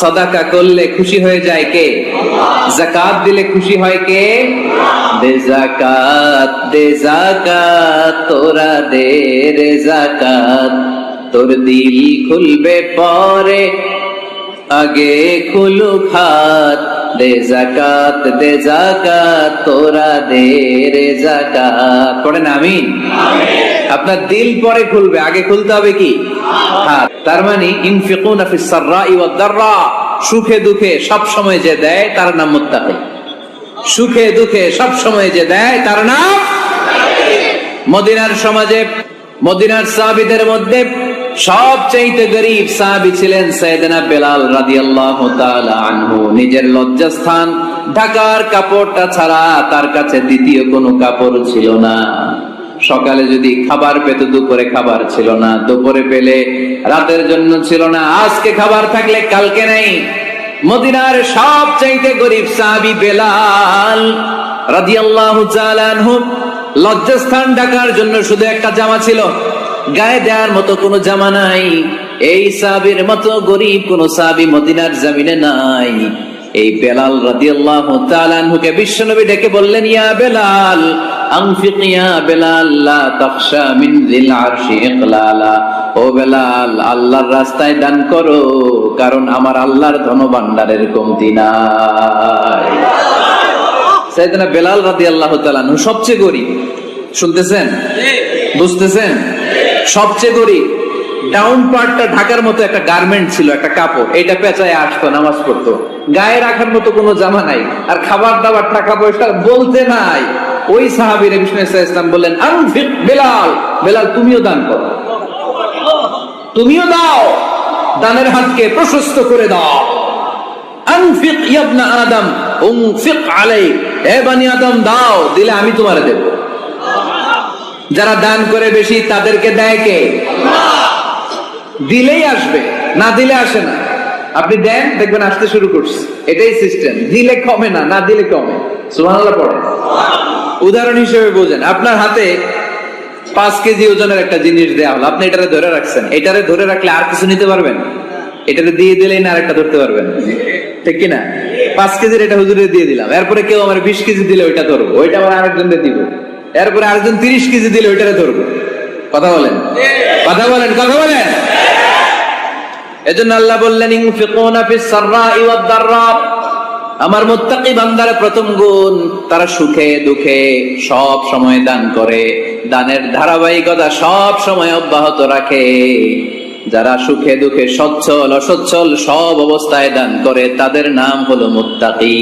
সদাকা করলে খুশি হয়ে যায় কে? জাকাত দিলে খুশি হয় কে? দে জাকাত দে জাকাত, তোরা দে রে জাকাত। তোর দিল খুলবে পরে, আগে খুলু খাত। দে জাকাত দে জাকাত, তোরা দে রে জাকাত। পড়েন আমিন। আপনার দিল পরে খুলবে, আগে খুলতে হবে কি? হাত তার মানে সুখে দুঃখে সব যে দেয় তার নাম সুখে দুঃখে যে দেয় তার নাম মদিনার সমাজে, মদিনার সাহাবীদের মধ্যে গরিব সাহাবী ছিলেন সৈয়দনা বেলাল রাদিয়াল্লাহু তাআলা আনহু। নিজের লজ্জাস্থান, ঢাকার কাপড়টা ছাড়া তার কাছে দ্বিতীয় কোনো কাপড় ছিল না। সকালে যদি খাবার পেত, দুপুরে খাবার ছিল না। দুপুরে পেলে রাতের জন্য ছিল না। আজকে খাবার থাকলে কালকে নেই। মদিনার সব চাইতে গরিব সাহাবি বেলাল রাদিয়াল্লাহু তাআলা আনহু লজ্জাস্থান ঢাকার জন্য শুধু একটা জামা ছিল। গায়ে দেওয়ার মতো কোনো জামা নাই। এই সাহাবীর মতো গরিব কোনো সাহাবী মদিনার জমিনে নাই। এই বেলাল রাদিয়াল্লাহু তাআলা আনহুকে বিশ্বনবী ডেকে বললেন, ইয়া বেলাল আল্লাহর রাস্তায় দান করো, কারণ আমার আল্লাহর ধন ভান্ডারের কমতি সাইয়েদনা বেলাল তাআলা আনহু সবচেয়ে গরিব, শুনতেছেন? বুঝতেছেন? সবচেয়ে গরিব। ডাউন পার্টটা ঢাকার মতো একটা গার্মেন্ট ছিল, একটা কাপড়। এটা পেঁচায় আসতো, নামাজ পড়তো। গায়ে রাখার মতো কোনো জামা নাই, আর খাবার দাবার টাকা পয়সা বলতে নাই। ওই সাহাবীর বিষ্ণু বললেন বেলাল। বেলাল, তুমিও দান করো। তুমিও দাও। দানের হাতকে প্রশস্ত করে দাও। আলাই। দাও, দিলে আমি তোমারে দেব। যারা দান করে বেশি, তাদেরকে দেয় কে? দিলেই আসবে, না দিলে আসে না। আপনি দেন, দেখবেন আসতে শুরু করছে। এটাই সিস্টেম দিলে কমে না না দিলে কমে। সুবহানাল্লাহ পড়ে উদাহরণ হিসেবে বোঝেন। আপনার হাতে পাঁচ কেজি ওজনের একটা জিনিস দেয়া হলো। আপনি এটারে ধরে রাখছেন। এটারে ধরে রাখলে আর কিছু নিতে পারবেন? এটারে দিয়ে দিলেই না আরেকটা ধরতে পারবেন। ঠিক কিনা? পাঁচ কেজির এটা হুজুরে দিয়ে দিলাম। এরপরে কেউ আমার বিশ কেজি দিলে ওইটা ধরবো। ওইটা আমার আরেকজনকে দিব। এরপরে আরেকজন তিরিশ কেজি দিলে ওইটারে ধরবো। কথা বলেন? কথা বলেন কথা বলেন। এজন্য আল্লাহ বললেন ফিস ওয়াদ দাররা। আমার মুত্তাকি বান্দার প্রথম গুণ, তারা সুখে দুঃখে সব সময় দান করে, দানের ধারাবাহিকতা সব সময় অব্যাহত রাখে। যারা সুখে দুঃখে সচ্ছল, অসচ্ছল সব অবস্থায় দান করে, তাদের নাম হলো মুত্তাকি।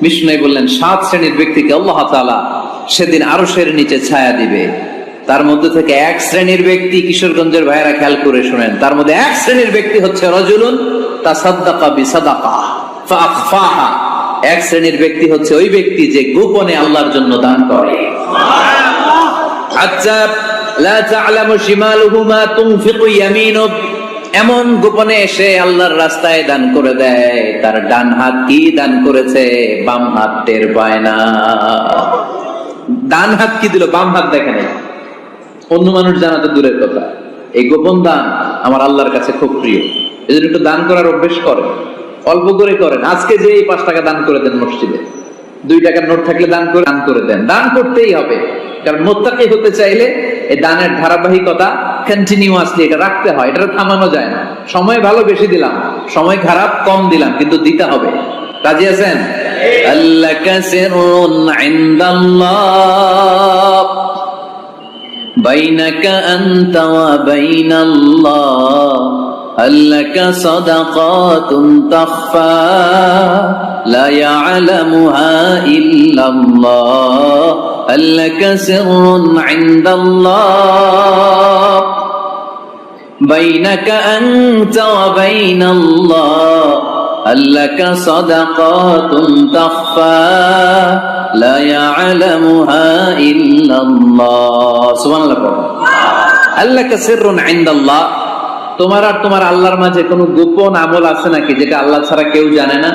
বিষ্ণু বললেন, সাত শ্রেণির ব্যক্তিকে আল্লাহ তাআলা সেদিন আরশের নিচে ছায়া দিবে। তার মধ্যে থেকে এক শ্রেণির ব্যক্তি কিশোরগঞ্জের ভাইয়েরা খেয়াল করে শুনেন। তার মধ্যে এক শ্রেণির ব্যক্তি হচ্ছে রজুলুন তাসাদ্দাকা বিসাদাকা ফাআখফাহা এক শ্রেণির ব্যক্তি হচ্ছে ওই ব্যক্তি যে গোপনে আল্লাহর জন্য দান করে। আচ্ছা লা তা'লামু শিমালুহু মা তুনফিকু ইয়ামিনুক এমন গোপনে এসে আল্লাহর রাস্তায় দান করে দেয়। তার ডান হাত কি দান করেছে? বাম হাত টের পায় না। ডান হাত কি দিল? বাম হাত দেখে নাই। অন্য মানুষ জানা তো দূরের কথা। এই গোপন দান আমার আল্লাহর কাছে খুব প্রিয়। জন্য একটু দান করার অভ্যেস করেন। অল্প করে করেন। আজকে যে এই পাঁচ টাকা দান করে দেন মসজিদে। দুই টাকার নোট থাকলে দান করে দান করে দেন। দান করতেই হবে। কারণ মোত্তাকি হতে চাইলে এই দানের ধারাবাহিকতা কন্টিনিউয়াসলি এটা রাখতে হয়। এটা থামানো যায় না। সময় ভালো বেশি দিলাম। সময় খারাপ কম দিলাম, কিন্তু দিতে হবে। রাজি আছেন? আল্লাহ بينك أنت وبين الله هل لك صدقات تخفى لا يعلمها إلا الله هل لك سر عند الله بينك أنت وبين الله هل لك صدقات تخفى লা ইয়ালামুহা ইল্লাল্লাহ। সুবহানাল্লাহ আল্লাহ কাসিরুন ইনদাল্লাহ। তোমার আর তোমার আল্লাহর মাঝে কোনো গোপন আমল আছে নাকি, যেটা আল্লাহ ছাড়া কেউ জানে না?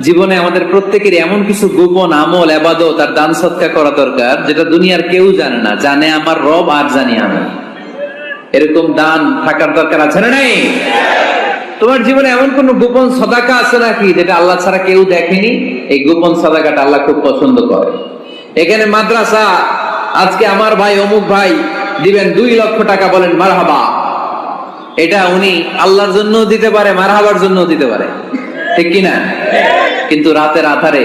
জীবনে আমাদের প্রত্যেকের এমন কিছু গোপন আমল এবাদত আর দান সৎকার করা দরকার, যেটা দুনিয়ার কেউ জানে না। জানে আমার রব আর জানি আমি। এরকম দান থাকার দরকার আছে না নেই? তোমার জীবনে এমন কোন গোপন সদাকা আছে নাকি যেটা আল্লাহ ছাড়া কেউ দেখেনি? এই গোপন সদাকাটা আল্লাহ খুব পছন্দ করে। এখানে মাদ্রাসা, আজকে আমার ভাই অমুক ভাই দিবেন দুই লক্ষ টাকা বলেন মারহাবা। এটা উনি আল্লাহর জন্য দিতে পারে, মারহাবার জন্য দিতে পারে। ঠিক কিনা কিন্তু রাতের আধারে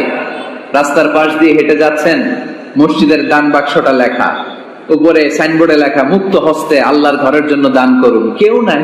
রাস্তার পাশ দিয়ে হেঁটে যাচ্ছেন, মসজিদের দান বাক্সটা লেখা। উপরে সাইনবোর্ডে লেখা, মুক্ত হস্তে আল্লাহর ঘরের জন্য দান করুন। কেউ নাই।